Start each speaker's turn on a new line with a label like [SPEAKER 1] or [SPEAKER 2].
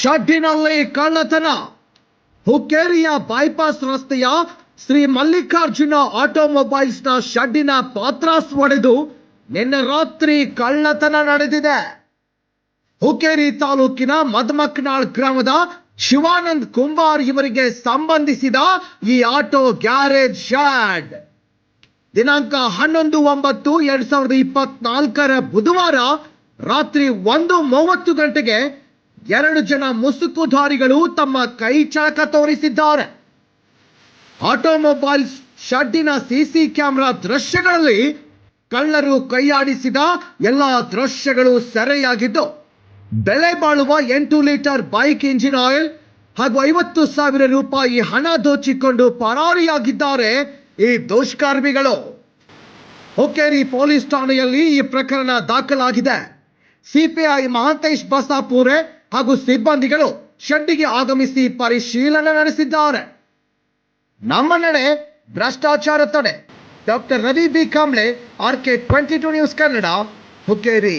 [SPEAKER 1] ಶಡ್ಡಿನಲ್ಲಿ ಕಳ್ಳತನ. ಹುಕ್ಕೇರಿಯ ಬೈಪಾಸ್ ರಸ್ತೆಯ ಶ್ರೀ ಮಲ್ಲಿಕಾರ್ಜುನ ಆಟೋಮೊಬೈಲ್ಸ್ನ ಶಡ್ಡಿನ ಪಾತ್ರಾಸ್ ಒಡೆದು ನಿನ್ನೆ ರಾತ್ರಿ ಕಳ್ಳತನ ನಡೆದಿದೆ. ಹುಕ್ಕೇರಿ ತಾಲೂಕಿನ ಮದ್ಮಕ್ನಾಳ್ ಗ್ರಾಮದ ಶಿವಾನಂದ್ ಕುಂಬಾರ್ ಇವರಿಗೆ ಸಂಬಂಧಿಸಿದ ಈ ಆಟೋ ಗ್ಯಾರೇಜ್ ಶಾಡ್ ದಿನಾಂಕ ಹನ್ನೊಂದು ಒಂಬತ್ತು ಎರಡ್ ಸಾವಿರದ ಇಪ್ಪತ್ನಾಲ್ಕರ ಬುಧವಾರ ರಾತ್ರಿ ಒಂದು ಮೂವತ್ತು ಗಂಟೆಗೆ ಎರಡು ಜನ ಮುಸುಕುಧಾರಿಗಳು ತಮ್ಮ ಕೈ ಚಳಕ ತೋರಿಸಿದ್ದಾರೆ. ಆಟೋಮೊಬೈಲ್ ಶಡ್ಡಿನ ಸಿಸಿ ಕ್ಯಾಮೆರಾ ದೃಶ್ಯಗಳಲ್ಲಿ ಕಳ್ಳರು ಕೈಯಾಡಿಸಿದ ಎಲ್ಲ ದೃಶ್ಯಗಳು ಸೆರೆಯಾಗಿದ್ದು, ಬೆಲೆ ಬಾಳುವ ಎಂಟು ಲೀಟರ್ ಬೈಕ್ ಇಂಜಿನ್ ಆಯಿಲ್ ಹಾಗೂ ಐವತ್ತು ಸಾವಿರ ರೂಪಾಯಿ ಹಣ ದೋಚಿಕೊಂಡು ಪರಾರಿಯಾಗಿದ್ದಾರೆ ಈ ದುಷ್ಕರ್ಮಿಗಳು. ಹುಕ್ಕೇರಿ ಪೊಲೀಸ್ ಠಾಣೆಯಲ್ಲಿ ಈ ಪ್ರಕರಣ ದಾಖಲಾಗಿದೆ. ಸಿಪಿಐ ಮಹಾಂತೇಶ್ ಬಸಾಪುರೆ ಹಾಗೂ ಸಿಬ್ಬಂದಿಗಳು ಶೆಡ್ಡಿಗೆ ಆಗಮಿಸಿ ಪರಿಶೀಲನೆ ನಡೆಸಿದ್ದಾರೆ. ನಮ್ಮ ನಡೆ ಭ್ರಷ್ಟಾಚಾರ ತಡೆ. Doctor Ravi B. Kamble R K twenty two news Kannada, Hukkeri.